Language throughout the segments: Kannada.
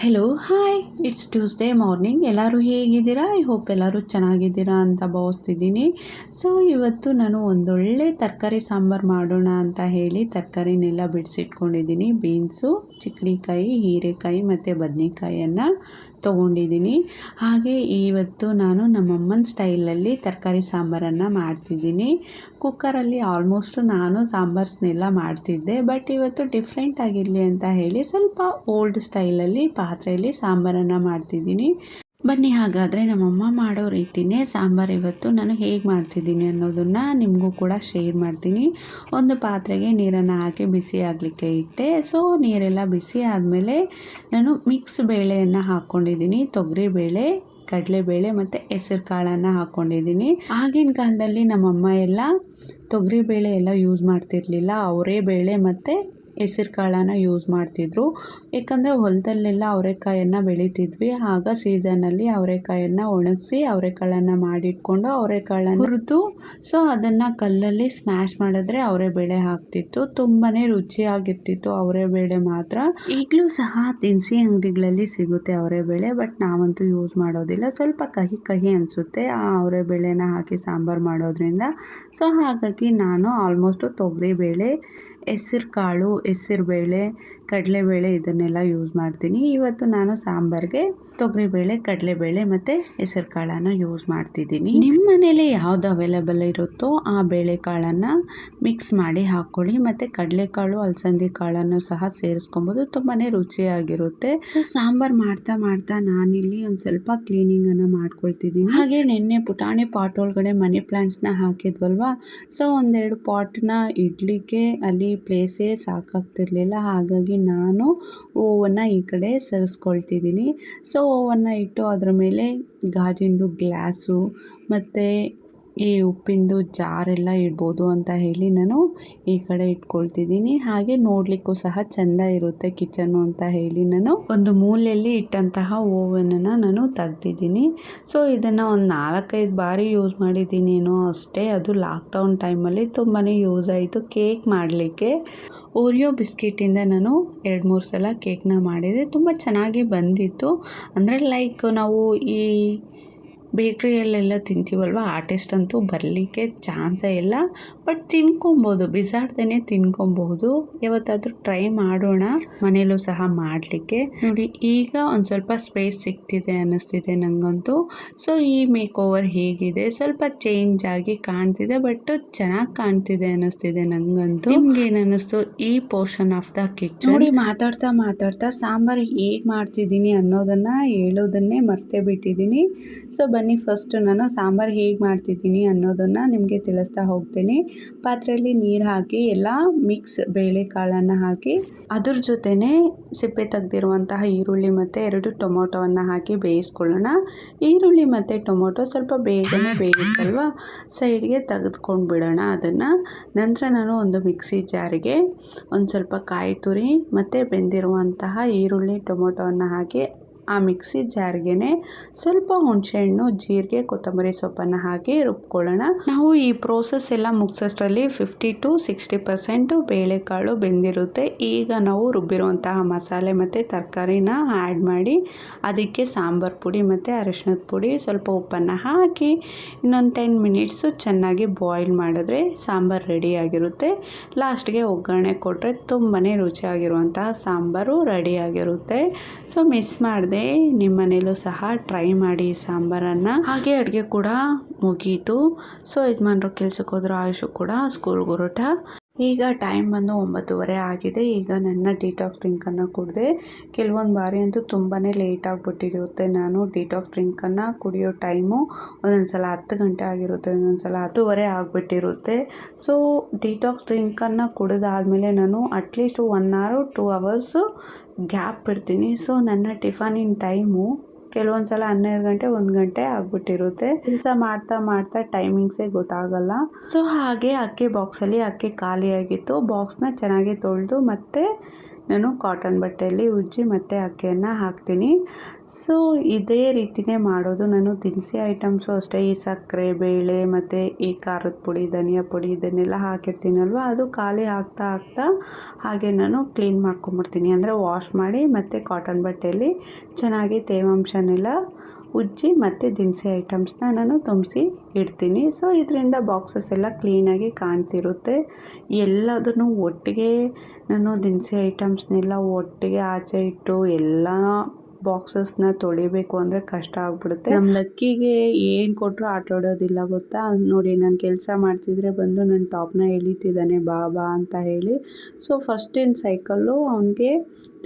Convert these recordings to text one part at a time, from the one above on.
Hello hi it's Tuesday morning ಎಲ್ಲರೂ ಹೇಗಿದ್ದೀರಾ? ಐ ಹೋಪ್ ಎಲ್ಲರೂ ಚೆನ್ನಾಗಿದ್ದೀರಾ ಅಂತ ಭಾವಿಸ್ತಿದ್ದೀನಿ. ಸೊ ಇವತ್ತು ನಾನು ಒಂದೊಳ್ಳೆ ತರಕಾರಿ ಸಾಂಬಾರು ಮಾಡೋಣ ಅಂತ ಹೇಳಿ ತರಕಾರಿನೆಲ್ಲ ಬಿಡಿಸಿಟ್ಕೊಂಡಿದ್ದೀನಿ. ಬೀನ್ಸು ಚಿಕ್ಕಡಿಕಾಯಿ ಹೀರೆಕಾಯಿ ಮತ್ತು ಬದನೆಕಾಯಿಯನ್ನು. ತೊಗೊಂಡಿದ್ದೀನಿ. ಹಾಗೆ ಇವತ್ತು ನಾನು ನಮ್ಮಮ್ಮನ ಸ್ಟೈಲಲ್ಲಿ ತರಕಾರಿ ಸಾಂಬಾರನ್ನು ಮಾಡ್ತಿದ್ದೀನಿ. ಕುಕ್ಕರಲ್ಲಿ ಆಲ್ಮೋಸ್ಟು ನಾನು ಸಾಂಬಾರ್ಸ್ನೆಲ್ಲ ಮಾಡ್ತಿದ್ದೆ. ಬಟ್ ಇವತ್ತು ಡಿಫ್ರೆಂಟ್ ಆಗಿರಲಿ ಅಂತ ಹೇಳಿ ಸ್ವಲ್ಪ ಓಲ್ಡ್ ಸ್ಟೈಲಲ್ಲಿ ಪಾತ್ರೆಯಲ್ಲಿ ಸಾಂಬಾರನ್ನು ಮಾಡ್ತಿದ್ದೀನಿ. ಬನ್ನಿ, ಹಾಗಾದರೆ ನಮ್ಮಮ್ಮ ಮಾಡೋ ರೀತಿಯೇ ಸಾಂಬಾರು ಇವತ್ತು ನಾನು ಹೇಗೆ ಮಾಡ್ತಿದ್ದೀನಿ ಅನ್ನೋದನ್ನು ನಿಮಗೂ ಕೂಡ ಶೇರ್ ಮಾಡ್ತೀನಿ. ಒಂದು ಪಾತ್ರೆಗೆ ನೀರನ್ನು ಹಾಕಿ ಬಿಸಿ ಆಗಲಿಕ್ಕೆ ಇಟ್ಟೆ. ಸೊ ನೀರೆಲ್ಲ ಬಿಸಿ ಆದಮೇಲೆ ನಾನು ಮಿಕ್ಸ್ ಬೇಳೆಯನ್ನು ಹಾಕ್ಕೊಂಡಿದ್ದೀನಿ ತೊಗರಿಬೇಳೆ, ಕಡಲೆಬೇಳೆ ಮತ್ತು ಹೆಸರು ಕಾಳನ್ನು ಹಾಕ್ಕೊಂಡಿದ್ದೀನಿ ಆಗಿನ ಕಾಲದಲ್ಲಿ ನಮ್ಮಮ್ಮ ಎಲ್ಲ ತೊಗರಿಬೇಳೆ ಎಲ್ಲ ಯೂಸ್ ಮಾಡ್ತಿರ್ಲಿಲ್ಲ. ಅವರೇ ಬೇಳೆ ಮತ್ತು ಹೆಸರು ಕಾಳನ್ನು ಯೂಸ್ ಮಾಡ್ತಿದ್ರು. ಏಕೆಂದರೆ ಹೊಲದಲ್ಲೆಲ್ಲ ಅವರೆಕಾಯನ್ನು ಬೆಳಿತಿದ್ವಿ. ಆಗ ಸೀಸನಲ್ಲಿ ಅವರೆಕಾಯನ್ನು ಒಣಗಿಸಿ ಅವರೆಕಾಳನ್ನು ಮಾಡಿಟ್ಕೊಂಡು ಅವರೆಕಾಳನ್ನು ಹುರಿದು ಸೊ ಅದನ್ನು ಕಲ್ಲಲ್ಲಿ ಸ್ಮ್ಯಾಶ್ ಮಾಡಿದ್ರೆ ಅವರೇ ಬೇಳೆ ಹಾಕ್ತಿತ್ತು ತುಂಬಾ ರುಚಿಯಾಗಿರ್ತಿತ್ತು ಅವರೆ ಬೇಳೆ ಮಾತ್ರ. ಈಗಲೂ ಸಹ ದಿನಸಿ ಅಂಗಡಿಗಳಲ್ಲಿ ಸಿಗುತ್ತೆ ಅವರೇ ಬೇಳೆ ಬಟ್ ನಾವಂತೂ ಯೂಸ್ ಮಾಡೋದಿಲ್ಲ. ಸ್ವಲ್ಪ ಕಹಿ ಕಹಿ ಅನಿಸುತ್ತೆ ಆ ಅವರೆ ಬೇಳೆನ ಹಾಕಿ ಸಾಂಬಾರು ಮಾಡೋದ್ರಿಂದ. ಸೊ ಹಾಗಾಗಿ ನಾನು ಆಲ್ಮೋಸ್ಟು ತೊಗರಿ ಬೇಳೆ ಹೆಸ್ರು ಕಾಳು ಹೆಸ್ರುಬೇಳೆ ಕಡಲೆಬೇಳೆ ಇದನ್ನೆಲ್ಲ ಯೂಸ್ ಮಾಡ್ತೀನಿ. ಇವತ್ತು ನಾನು ಸಾಂಬಾರಿಗೆ ತೊಗರಿಬೇಳೆ ಕಡಲೆಬೇಳೆ ಮತ್ತು ಹೆಸರು ಕಾಳನ್ನು ಯೂಸ್ ಮಾಡ್ತಿದ್ದೀನಿ. ನಿಮ್ಮ ಮನೇಲಿ ಯಾವುದು ಅವೈಲೇಬಲ್ ಇರುತ್ತೋ ಆ ಬೇಳೆ ಕಾಳನ್ನು ಮಿಕ್ಸ್ ಮಾಡಿ ಹಾಕ್ಕೊಳ್ಳಿ ಮತ್ತು ಕಡಲೆಕಾಳು ಅಲಸಂದಿ ಕಾಳನ್ನು ಸಹ ಸೇರಿಸ್ಕೊಬೋದು. ತುಂಬಾ ರುಚಿಯಾಗಿರುತ್ತೆ. ಸಾಂಬಾರು ಮಾಡ್ತಾ ಮಾಡ್ತಾ ನಾನಿಲ್ಲಿ ಒಂದು ಸ್ವಲ್ಪ ಕ್ಲೀನಿಂಗನ್ನು ಮಾಡ್ಕೊಳ್ತಿದ್ದೀನಿ. ಹಾಗೆ ನಿನ್ನೆ ಪುಟಾಣಿ ಪಾಟ್ ಒಳಗಡೆ ಮನಿ ಪ್ಲಾಂಟ್ಸ್ನ ಹಾಕಿದ್ವಲ್ವಾ? ಸೊ, ಒಂದೆರಡು ಪಾಟ್ನ ಇಡ್ಲಿಕ್ಕೆ ಅಲ್ಲಿ ಪ್ಲೇಸೇ ಸಾಕಾಗ್ತಿರಲಿಲ್ಲ. ಹಾಗಾಗಿ ನಾನು ಓವನ್ನು ಈ ಕಡೆ ಸರಿಸ್ಕೊಳ್ತಿದ್ದೀನಿ. ಸೊ ಓವನ್ನು ಇಟ್ಟು ಅದರ ಮೇಲೆ ಗಾಜಿಂದು ಗ್ಲಾಸು ಮತ್ತು ಈ ಉಪ್ಪಿಂದು ಜಾರೆಲ್ಲ ಇಡ್ಬೋದು ಅಂತ ಹೇಳಿ ನಾನು ಈ ಕಡೆ ಇಟ್ಕೊಳ್ತಿದ್ದೀನಿ. ಹಾಗೆ ನೋಡಲಿಕ್ಕೂ ಸಹ ಚೆಂದ ಇರುತ್ತೆ ಕಿಚನು ಅಂತ ಹೇಳಿ ನಾನು ಒಂದು ಮೂಲೆಯಲ್ಲಿ ಇಟ್ಟಂತಹ ಓವನನ್ನು ನಾನು ತೆಗ್ದಿದ್ದೀನಿ. ಸೊ, ಇದನ್ನು ಒಂದು ನಾಲ್ಕೈದು ಬಾರಿ ಯೂಸ್ ಮಾಡಿದ್ದೀನೇನೋ ಅಷ್ಟೇ. ಅದು ಲಾಕ್ಡೌನ್ ಟೈಮಲ್ಲಿ ತುಂಬಾ ಯೂಸ್ ಆಯಿತು ಕೇಕ್ ಮಾಡಲಿಕ್ಕೆ. ಓರಿಯೋ ಬಿಸ್ಕಿಟಿಂದ ನಾನು ಎರಡು ಮೂರು ಸಲ ಕೇಕ್ನ ಮಾಡಿದೆ. ತುಂಬ ಚೆನ್ನಾಗಿ ಬಂದಿತ್ತು. ಅಂದರೆ ಲೈಕ್ ನಾವು ಈ ಬೇಕ್ರಿಯಲ್ಲೆಲ್ಲ ತಿಂತೀವಲ್ವ? ಆ ಟೇಸ್ಟ್ ಅಂತೂ ಬರಲಿಕ್ಕೆ ಚಾನ್ಸೇ ಇಲ್ಲ. ಬಟ್ ತಿನ್ಕೊಬೋದು ಬಿಸಾಡ್ದೇ ತಿನ್ಕೊಬಹುದು ಯಾವತ್ತಾದರೂ ಟ್ರೈ ಮಾಡೋಣ. ಮನೇಲೂ ಸಹ ಮಾಡಲಿಕ್ಕೆ. ನೋಡಿ ಈಗ ಒಂದು ಸ್ವಲ್ಪ ಸ್ಪೇಸ್ ಸಿಗ್ತಿದೆ ಅನ್ನಿಸ್ತಿದೆ ನನಗಂತೂ ಸೊ ಈ ಮೇಕ್ ಓವರ್ ಹೇಗಿದೆ. ಸ್ವಲ್ಪ ಚೇಂಜ್ ಆಗಿ ಕಾಣ್ತಿದೆ ಬಟ್ ಚೆನ್ನಾಗಿ ಕಾಣ್ತಿದೆ ಅನ್ನಿಸ್ತಿದೆ ನನಗಂತೂ ನಿಮ್ಗೆ ಏನು ಅನ್ನಿಸ್ತು ಈ ಪೋರ್ಷನ್ ಆಫ್ ದ ಕಿಚನ್ ನೋಡಿ ಮಾತಾಡ್ತಾ ಮಾತಾಡ್ತಾ ಸಾಂಬಾರು ಹೇಗೆ ಮಾಡ್ತಿದ್ದೀನಿ ಅನ್ನೋದನ್ನು ಹೇಳೋದನ್ನೇ ಮರ್ತೇ ಬಿಟ್ಟಿದ್ದೀನಿ. ಸೊ ಬನ್ನಿ. ಫಸ್ಟ್ ನಾನು ಸಾಂಬಾರು ಹೇಗೆ ಮಾಡ್ತಿದ್ದೀನಿ ಅನ್ನೋದನ್ನು ನಿಮಗೆ ತಿಳಿಸ್ತಾ ಹೋಗ್ತೀನಿ. ಪಾತ್ರೆಯಲ್ಲಿ ನೀರು ಹಾಕಿ, ಎಲ್ಲ ಮಿಕ್ಸ್ ಬೇಳೆಕಾಳನ್ನು ಹಾಕಿ, ಅದ್ರ ಜೊತೆನೇ ಸಿಪ್ಪೆ ತೆಗೆದಿರುವಂತಹ ಈರುಳ್ಳಿ ಮತ್ತು ಎರಡು ಟೊಮೊಟೊವನ್ನು ಹಾಕಿ ಬೇಯಿಸ್ಕೊಳ್ಳೋಣ. ಈರುಳ್ಳಿ ಮತ್ತು ಟೊಮೊಟೊ ಸ್ವಲ್ಪ ಬೇಗನೆ ಬೇಯುತ್ತಲ್ವ? ಸೈಡ್ಗೆ ತೆಗೆದುಕೊಂಡು ಬಿಡೋಣ ಅದನ್ನು. ನಂತರ ನಾನು ಒಂದು ಮಿಕ್ಸಿ ಜಾರಿಗೆ ಒಂದು ಸ್ವಲ್ಪ ಕಾಯಿ ತುರಿ ಮತ್ತು ಬೆಂದಿರುವಂತಹ ಈರುಳ್ಳಿ, ಟೊಮೊಟೊವನ್ನು ಹಾಕಿ ಆ ಮಿಕ್ಸಿ ಜಾರ್ಗೆ ಸ್ವಲ್ಪ ಹುಣಸೆಹಣ್ಣು, ಜೀರಿಗೆ, ಕೊತ್ತಂಬರಿ ಸೊಪ್ಪನ್ನು ಹಾಕಿ ರುಬ್ಕೊಳ್ಳೋಣ. ನಾವು ಈ ಪ್ರೋಸೆಸ್ ಎಲ್ಲ ಮುಗಿಸೋಷ್ಟರಲ್ಲಿ ಫಿಫ್ಟಿ ಟು ಸಿಕ್ಸ್ಟಿ ಪರ್ಸೆಂಟು ಬೇಳೆಕಾಳು ಬೆಂದಿರುತ್ತೆ. ಈಗ ನಾವು ರುಬ್ಬಿರುವಂತಹ ಮಸಾಲೆ ಮತ್ತು ತರಕಾರಿನ ಆ್ಯಡ್ ಮಾಡಿ ಅದಕ್ಕೆ ಸಾಂಬಾರು ಪುಡಿ ಮತ್ತು ಅರಿಶಿನದ ಪುಡಿ ಸ್ವಲ್ಪ ಉಪ್ಪನ್ನು ಹಾಕಿ ಇನ್ನೊಂದು ಟೆನ್ ಮಿನಿಟ್ಸು ಚೆನ್ನಾಗಿ ಬಾಯ್ಲ್ ಮಾಡಿದ್ರೆ ಸಾಂಬಾರು ರೆಡಿಯಾಗಿರುತ್ತೆ ಲಾಸ್ಟ್ಗೆ ಒಗ್ಗರಣೆ ಕೊಟ್ಟರೆ ತುಂಬಾ ರುಚಿಯಾಗಿರುವಂತಹ ಸಾಂಬಾರು ರೆಡಿಯಾಗಿರುತ್ತೆ ಸೊ ಮಿಸ್ ಮಾಡಿದೆ ನಿಮ್ಮ ಮನೇಲೂ ಸಹ ಟ್ರೈ ಮಾಡಿ ಸಾಂಬಾರನ್ನು. ಹಾಗೆ ಅಡುಗೆ ಕೂಡ ಮುಗೀತು. ಸೊ ಯಜಮಾನ್ರು ಕೆಲ್ಸಕ್ಕೆ ಹೋದ್ರು ಆಯುಷು ಕೂಡ ಸ್ಕೂಲ್ಗೆ ಹೊರಟ ಈಗ ಟೈಮ್ ಬಂದು ಒಂಬತ್ತುವರೆ ಆಗಿದೆ. ಈಗ ನನ್ನ ಡಿಟಾಕ್ಸ್ ಡ್ರಿಂಕನ್ನು ಕುಡಿದೆ, ಕೆಲವೊಂದು ಬಾರಿ ಅಂತೂ ತುಂಬಾ ಲೇಟ್ ಆಗಿಬಿಟ್ಟಿರುತ್ತೆ. ನಾನು ಡಿಟಾಕ್ಸ್ ಡ್ರಿಂಕನ್ನು ಕುಡಿಯೋ ಟೈಮು ಒಂದೊಂದು ಸಲ ಹತ್ತು ಗಂಟೆ ಆಗಿರುತ್ತೆ ಒಂದೊಂದು ಸಲ ಹತ್ತುವರೆ ಆಗಿಬಿಟ್ಟಿರುತ್ತೆ. ಸೊ ಡಿಟಾಕ್ಸ್ ಡ್ರಿಂಕನ್ನು ಕುಡಿದಾದಮೇಲೆ ನಾನು at least one hour two hours gap ಬಿಡ್ತೀನಿ ಸೊ ನನ್ನ ಟಿಫನಿನ ಟೈಮು ಕೆಲವೊಂದು ಸಲ ಹನ್ನೆರಡು ಗಂಟೆ, ಒಂದು ಗಂಟೆ ಆಗ್ಬಿಟ್ಟಿರುತ್ತೆ. ಕೆಲಸ ಮಾಡ್ತಾ ಮಾಡ್ತಾ ಟೈಮಿಂಗ್ಸೇ ಗೊತ್ತಾಗಲ್ಲ. ಸೊ ಹಾಗೆ ಅಕ್ಕಿ ಬಾಕ್ಸಲ್ಲಿ ಅಕ್ಕಿ ಖಾಲಿಯಾಗಿತ್ತು. ಬಾಕ್ಸ್ನ ಚೆನ್ನಾಗಿ ತೊಳೆದು ಮತ್ತು ನಾನು ಕಾಟನ್ ಬಟ್ಟೆಯಲ್ಲಿ ಉಜ್ಜಿ ಮತ್ತು ಅಕ್ಕಿಯನ್ನು ಹಾಕ್ತೀನಿ. ಸೊ ಇದೇ ರೀತಿಯೇ ಮಾಡೋದು ನಾನು ದಿನಸಿ ಐಟಮ್ಸು ಅಷ್ಟೇ. ಈ ಸಕ್ಕರೆ, ಬೇಳೆ ಮತ್ತು ಈ ಖಾರದ ಪುಡಿ, ಧನಿಯಾ ಪುಡಿ ಇದನ್ನೆಲ್ಲ ಹಾಕಿರ್ತೀನಲ್ವ? ಅದು ಖಾಲಿ ಆಗ್ತಾ ಆಗ್ತಾ ಹಾಗೆ ನಾನು ಕ್ಲೀನ್ ಮಾಡ್ಕೊಂಬಿಡ್ತೀನಿ ಅಂದರೆ ವಾಶ್ ಮಾಡಿ ಮತ್ತು ಕಾಟನ್ ಬಟ್ಟೆಯಲ್ಲಿ ಚೆನ್ನಾಗಿ ತೇವಾಂಶನೆಲ್ಲ ಉಜ್ಜಿ ಮತ್ತು ದಿನಸಿ ಐಟಮ್ಸ್ನ ನಾನು ತುಂಬಿಸಿ ಇಡ್ತೀನಿ. ಸೊ ಇದರಿಂದ ಬಾಕ್ಸಸ್ ಎಲ್ಲ ಕ್ಲೀನಾಗಿ ಕಾಣ್ತಿರುತ್ತೆ. ಎಲ್ಲದನ್ನು ಒಟ್ಟಿಗೆ ನಾನು ದಿನಸಿ ಐಟಮ್ಸ್ನೆಲ್ಲ ಒಟ್ಟಿಗೆ ಆಚೆ ಇಟ್ಟು ಎಲ್ಲ ಬಾಕ್ಸಸ್ನ ತೊಳಿಬೇಕು ಅಂದರೆ ಕಷ್ಟ ಆಗ್ಬಿಡುತ್ತೆ. ನಮ್ಮ ಲಕ್ಕಿಗೆ ಏನು ಕೊಟ್ಟರು ಆಟ ಆಡೋದಿಲ್ಲ ಗೊತ್ತಾ? ನೋಡಿ, ನಾನು ಕೆಲಸ ಮಾಡ್ತಿದ್ರೆ ಬಂದು ನನ್ನ ಟಾಪ್ನ ಎಳಿತಿದ್ದಾನೆ, ಬಾ ಬಾ ಅಂತ ಹೇಳಿ. ಸೊ ಫಸ್ಟ್ ಇನ್ ಸೈಕಲ್ಲು ಅವನಿಗೆ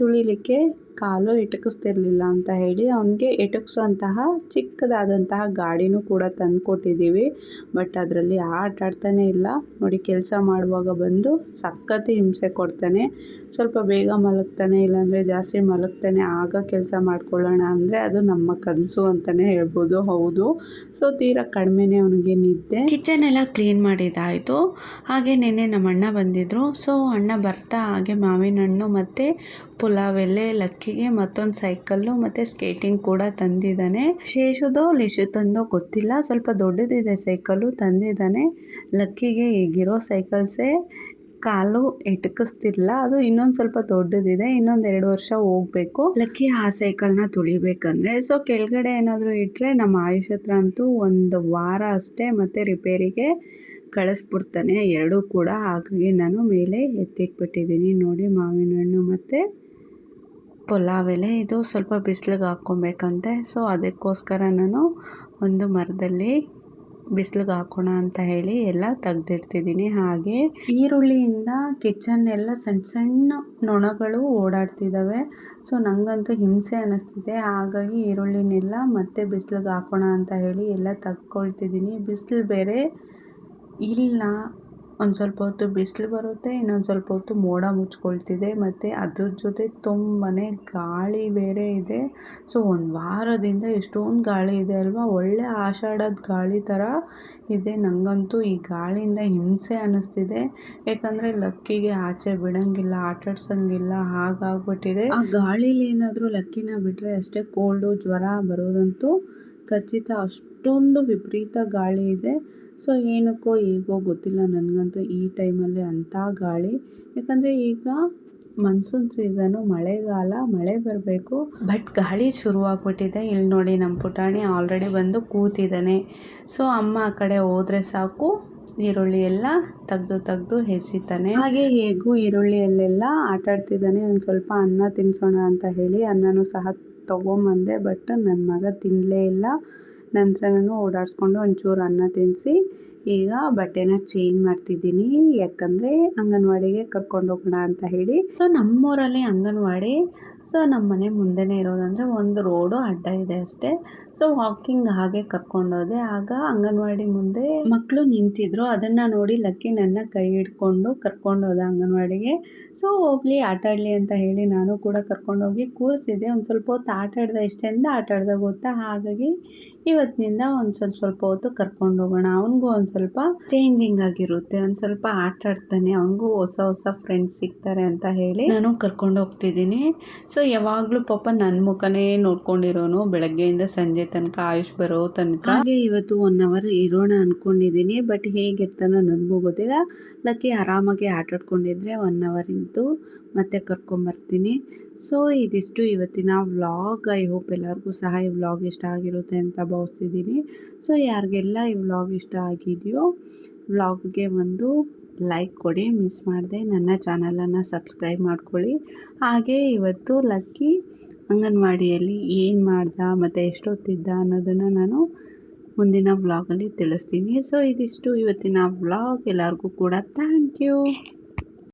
ತುಳಿಲಿಕ್ಕೆ ಕಾಲು ಎಟಕಿಸ್ತಿರ್ಲಿಲ್ಲ ಅಂತ ಹೇಳಿ ಅವನಿಗೆ ಎಟಕ್ಸೋಂತಹ ಚಿಕ್ಕದಾದಂತಹ ಗಾಡಿನೂ ಕೂಡ ತಂದು ಕೊಟ್ಟಿದ್ದೀವಿ ಬಟ್ ಅದರಲ್ಲಿ ಆಟ ಆಡ್ತಾನೆ ಇಲ್ಲ. ನೋಡಿ, ಕೆಲಸ ಮಾಡುವಾಗ ಬಂದು ಸಖತ್ತು ಹಿಂಸೆ ಕೊಡ್ತಾನೆ. ಸ್ವಲ್ಪ ಬೇಗ ಮಲಗ್ತಾನೆ, ಇಲ್ಲಾಂದರೆ ಜಾಸ್ತಿ ಮಲಗ್ತಾನೆ. ಆಗ ಕೆಲಸ ಮಾಡ್ಕೊಳ್ಳೋಣ ಅಂದರೆ ಅದು ನಮ್ಮ ಕನಸು ಅಂತಲೇ ಹೇಳ್ಬೋದು. ಹೌದು. ಸೊ, ತೀರಾ ಕಡಿಮೆನೇ ಅವನಿಗೆ ನಿದ್ದೆ. ಕಿಚನ್ ಎಲ್ಲ ಕ್ಲೀನ್ ಮಾಡಿದ್ದಾಯಿತು. ಹಾಗೆ ನೆನ್ನೆ ನಮ್ಮ ಅಣ್ಣ ಬಂದಿದ್ದರು ಸೊ, ಅಣ್ಣ ಬರ್ತಾ ಹಾಗೆ ಮಾವಿನ ಹಣ್ಣು ಮತ್ತು ಪುಲಾವ್ ಎಲೆ ಲಕ್ಕಿಗೆ ಮತ್ತೊಂದು ಸೈಕಲ್ಲು ಮತ್ತು ಸ್ಕೇಟಿಂಗ್ ಕೂಡ ತಂದಿದ್ದಾನೆ. ಶೇಷದೋ, ಲಿಶಿತಂದೋ ಗೊತ್ತಿಲ್ಲ. ಸ್ವಲ್ಪ ದೊಡ್ಡದಿದೆ ಸೈಕಲ್ಲು ತಂದಿದ್ದಾನೆ. ಲಕ್ಕಿಗೆ ಈಗಿರೋ ಸೈಕಲ್ಸೇ ಕಾಲು ಎಟಕಿಸ್ತಿಲ್ಲ. ಅದು ಇನ್ನೊಂದು ಸ್ವಲ್ಪ ದೊಡ್ಡದಿದೆ. ಇನ್ನೊಂದು ಎರಡು ವರ್ಷ ಹೋಗ್ಬೇಕು. ಲಕ್ಕಿ ಆ ಸೈಕಲ್ನ ತುಳಿಬೇಕಂದ್ರೆ. ಸೊ ಕೆಳಗಡೆ ಏನಾದರೂ ಇಟ್ಟರೆ ನಮ್ಮ ಆಯುಷ್ ಹತ್ರ ಅಂತೂ ಒಂದು ವಾರ ಅಷ್ಟೇ ಮತ್ತೆ ರಿಪೇರಿಗೆ ಕಳಿಸ್ಬಿಡ್ತಾನೆ. ಎರಡೂ ಕೂಡ ಹಾಗಾಗಿ ನಾನು ಮೇಲೆ ಎತ್ತಿಟ್ಬಿಟ್ಟಿದ್ದೀನಿ. ನೋಡಿ ಮಾವಿನ ಹಣ್ಣು ಮತ್ತು ಪಲಾವ್ ಎಲೆ, ಇದು ಸ್ವಲ್ಪ ಬಿಸಿಲಿಗೆ ಹಾಕ್ಕೊಬೇಕಂತೆ. ಸೊ ಅದಕ್ಕೋಸ್ಕರ ನಾನು ಒಂದು ಮರದಲ್ಲಿ ಬಿಸಿಲಿಗೆ ಹಾಕೋಣ ಅಂತ ಹೇಳಿ ಎಲ್ಲ ತೆಗ್ದಿಡ್ತಿದ್ದೀನಿ. ಹಾಗೆ ಈರುಳ್ಳಿಯಿಂದ ಕಿಚನ್ ಎಲ್ಲ ಸಣ್ಣ ಸಣ್ಣ ನೊಣಗಳು ಓಡಾಡ್ತಿದ್ದಾವೆ. ಸೊ ನನಗಂತೂ ಹಿಂಸೆ ಅನ್ನಿಸ್ತಿದೆ ಹಾಗಾಗಿ ಈರುಳ್ಳಿನೆಲ್ಲ ಮತ್ತೆ ಬಿಸಿಲಿಗೆ ಹಾಕೋಣ ಅಂತ ಹೇಳಿ ಎಲ್ಲ ತೆಗ್ಕೊಳ್ತಿದ್ದೀನಿ ಬಿಸಿಲು ಬೇರೆ ಇಲ್ಲ. ಒಂದು ಸ್ವಲ್ಪ ಹೊತ್ತು ಬಿಸಿಲು ಬರುತ್ತೆ, ಇನ್ನೊಂದು ಸ್ವಲ್ಪ ಹೊತ್ತು ಮೋಡ ಮುಚ್ಕೊಳ್ತಿದೆ, ಮತ್ತು ಅದ್ರ ಜೊತೆ ತುಂಬಾ ಗಾಳಿ ಬೇರೆ ಇದೆ. ಸೊ ಒಂದು ವಾರದಿಂದ ಎಷ್ಟೊಂದು ಗಾಳಿ ಇದೆ ಅಲ್ವಾ? ಒಳ್ಳೆ ಆಷಾಢದ ಗಾಳಿ ಥರ ಇದೆ ನನಗಂತೂ ಈ ಗಾಳಿಯಿಂದ ಹಿಂಸೆ ಅನ್ನಿಸ್ತಿದೆ ಯಾಕಂದರೆ ಲಕ್ಕಿಗೆ ಆಚೆ ಬಿಡೋಂಗಿಲ್ಲ ಆಟಾಡ್ಸೋಂಗಿಲ್ಲ ಹಾಗಾಗ್ಬಿಟ್ಟಿದೆ. ಆ ಗಾಳೀಲಿ ಏನಾದರೂ ಲಕ್ಕಿನ ಬಿಟ್ಟರೆ ಅಷ್ಟೇ ಕೋಲ್ಡು ಜ್ವರ ಬರೋದಂತೂ ಖಚಿತ. ಅಷ್ಟೊಂದು ವಿಪರೀತ ಗಾಳಿ ಇದೆ. ಸೊ ಏನಕ್ಕೋ ಹೇಗೋ ಗೊತ್ತಿಲ್ಲ ನನಗಂತೂ ಈ ಟೈಮಲ್ಲಿ ಅಂಥ ಗಾಳಿ. ಯಾಕಂದರೆ ಈಗ ಮನ್ಸೂನ್ ಸೀಸನು ಮಳೆಗಾಲ ಮಳೆ ಬರಬೇಕು. ಬಟ್ ಗಾಳಿ ಶುರುವಾಗ್ಬಿಟ್ಟಿದೆ. ಇಲ್ಲಿ ನೋಡಿ ನಮ್ಮ ಪುಟಾಣಿ ಆಲ್ರೆಡಿ ಬಂದು ಕೂತಿದ್ದಾನೆ. ಸೊ ಅಮ್ಮ ಆ ಕಡೆ ಹೋದರೆ ಸಾಕು. ಈರುಳ್ಳಿ ಎಲ್ಲ ತೆಗ್ದು ತೆಗ್ದು ಹೆಸಿತಾನೆ ಹಾಗೆ ಹೇಗೂ ಈರುಳ್ಳಿಯಲ್ಲೆಲ್ಲ ಆಟ ಆಡ್ತಿದ್ದಾನೆ. ಒಂದು ಸ್ವಲ್ಪ ಅನ್ನ ತಿನ್ಸೋಣ ಅಂತ ಹೇಳಿ ಅನ್ನನೂ ಸಹ ತೊಗೊಂಬಂದೆ ಬಟ್ ನನ್ನ ಮಗ ತಿನ್ನಲೇ ಇಲ್ಲ. ನಂತರ ನಾನು ಓಡಾಡಿಸ್ಕೊಂಡು ಒಂಚೂರು ಅನ್ನ ತಿನ್ನಿಸಿ ಈಗ ಬಟ್ಟೆನ ಚೇಂಜ್ ಮಾಡ್ತಿದ್ದೀನಿ. ಯಾಕಂದರೆ ಅಂಗನವಾಡಿಗೆ ಕರ್ಕೊಂಡು ಹೋಗೋಣ ಅಂತ ಹೇಳಿ. ಸೊ ನಮ್ಮೂರಲ್ಲಿ ಅಂಗನವಾಡಿ ಸೊ ನಮ್ಮ ಮನೆ ಮುಂದೆನೇ ಇರೋದಂದರೆ ಒಂದು ರೋಡು ಅಡ್ಡ ಇದೆ ಅಷ್ಟೇ. ಸೊ ವಾಕಿಂಗ್ ಹಾಗೆ ಕರ್ಕೊಂಡೋದೆ ಆಗ ಅಂಗನವಾಡಿ ಮುಂದೆ ಮಕ್ಕಳು ನಿಂತಿದ್ರು. ಅದನ್ನು ನೋಡಿ ಲಕ್ಕಿ ನನ್ನ ಕೈ ಹಿಡ್ಕೊಂಡು ಕರ್ಕೊಂಡೋದ ಅಂಗನವಾಡಿಗೆ. ಸೊ ಹೋಗಲಿ ಆಟ ಆಡಲಿ ಅಂತ ಹೇಳಿ ನಾನು ಕೂಡ ಕರ್ಕೊಂಡೋಗಿ ಕೂರಿಸಿದೆ ಒಂದು ಸ್ವಲ್ಪ ಹೊತ್ತು ಆಟ ಆಡ್ದೆ ಆಟ ಆಡ್ದೆ ಗೊತ್ತಾ? ಹಾಗಾಗಿ ಇವತ್ತಿನಿಂದ ಒಂದು ಸ್ವಲ್ಪ ಸ್ವಲ್ಪ ಹೊತ್ತು ಕರ್ಕೊಂಡು ಹೋಗೋಣ. ಅವನಿಗೂ ಒಂದು ಸ್ವಲ್ಪ ಚೇಂಜಿಂಗ್ ಆಗಿರುತ್ತೆ. ಒಂದು ಸ್ವಲ್ಪ ಆಟ ಆಡ್ತಾನೆ. ಅವನಿಗೂ ಹೊಸ ಹೊಸ ಫ್ರೆಂಡ್ಸ್ ಸಿಗ್ತಾರೆ ಅಂತ ಹೇಳಿ ನಾನು ಕರ್ಕೊಂಡು ಹೋಗ್ತಿದ್ದೀನಿ. ಸೊ ಯಾವಾಗಲೂ ಪಾಪ ನನ್ನ ಮುಖನೇ ನೋಡ್ಕೊಂಡಿರೋನು ಬೆಳಗ್ಗೆಯಿಂದ ಸಂಜೆ ತನಕ, ಆಯುಷ್ ಬರೋ ತನಕ. ಹಾಗೆ ಇವತ್ತು ಒನ್ ಅವರ್ ಇರೋಣ ಅನ್ಕೊಂಡಿದ್ದೀನಿ. ಬಟ್ ಹೇಗಿರ್ತಾನೋ ನನಗೂ ಗೊತ್ತಿಲ್ಲ. ಲಕ್ಕಿ ಆರಾಮಾಗಿ ಆಟ ಆಡ್ಕೊಂಡಿದ್ರೆ ಒನ್ ಅವರ್ ಇಂತು ಮತ್ತೆ ಕರ್ಕೊಂಬರ್ತೀನಿ ಸೊ ಇದಿಷ್ಟು ಇವತ್ತಿನ ವ್ಲಾಗ್ ಐ ಹೋಪ್ ಎಲ್ಲರಿಗೂ ಸಹ ಈ ವ್ಲಾಗ್ ಇಷ್ಟ ಆಗಿರುತ್ತೆ ಅಂತ ಭಾವಿಸ್ತಿದ್ದೀನಿ ಸೊ ಯಾರಿಗೆಲ್ಲ ಈ ವ್ಲಾಗ್ ಇಷ್ಟ ಆಗಿದೆಯೋ, ವ್ಲಾಗ್ಗೆ ಒಂದು ಲೈಕ್ ಕೊಡಿ, ಮಿಸ್ ಮಾಡಿದೆ. ನನ್ನ ಚಾನಲನ್ನು ಸಬ್ಸ್ಕ್ರೈಬ್ ಮಾಡ್ಕೊಳ್ಳಿ. ಹಾಗೆ ಇವತ್ತು ಲಕ್ಕಿ ಅಂಗನವಾಡಿಯಲ್ಲಿ ಏನು ಮಾಡ್ದ, ಮತ್ತು ಎಷ್ಟೊತ್ತಿದ್ದ ಅನ್ನೋದನ್ನು ನಾನು ಮುಂದಿನ ವ್ಲಾಗಲ್ಲಿ ತಿಳಿಸ್ತೀನಿ. ಸೊ ಇದಿಷ್ಟು ಇವತ್ತಿನ ವ್ಲಾಗ್. ಎಲ್ಲರಿಗೂ ಕೂಡ ಥ್ಯಾಂಕ್ ಯು.